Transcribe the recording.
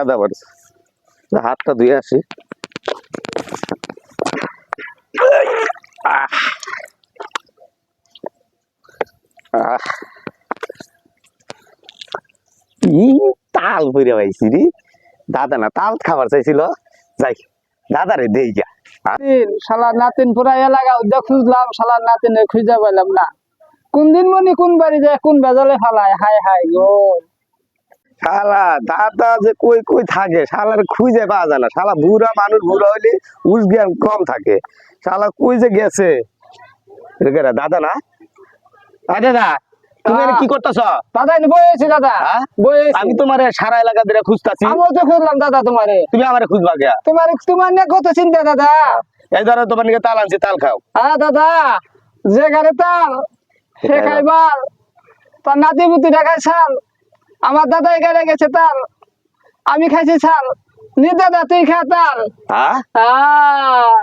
কাদা পড়ছে হাতটা ধুয়ে আসি। তাল পরে পাইছি রে। দাদা না, তাল খাবার চাইছিল। যাই দাদা রে দেই নাতিন শালা নাতিন পুরা এলাকা উদ্যোগ খুঁজলাম, শালা নাতিনে খুঁজে পেলাম না। কোন দিন মনি কোন বাড়ি যায়, কোন বেজালে ফালায় হাই হাই গো। শালা দাদা যে কই কই থাকে? শালার খুঁজে পাওয়া যায় না। শালা বুড়া মানুষ বুড়া হইলে উস জ্ঞান কম থাকে। শালা কই যে গেছে? দাদা না? দাদা। তুমি কি করতেছ? দাদা। বয়েছি দাদা? আমি তোমার সারা এলাকা ধরে খুঁজতাছি। আমিও তো খুঁজলাম দাদা তোমারে। তুমি আমারে খুঁজবা গিয়া। তোমার তোমার নিয়ে কত চিন্তা দাদা? এই ধরো তোমার নিকে তাল আনছি তাল খাও। হ্যাঁ দাদা যে গাড়ি তাল সে খাইবার। তার নাতি বুতি দেখায় ছাল আমার দাদা এখানে গেছে তাল আমি খাইছি ছাল। নি দাদা তুই খা তাল হ্যাঁ? হ্যাঁ।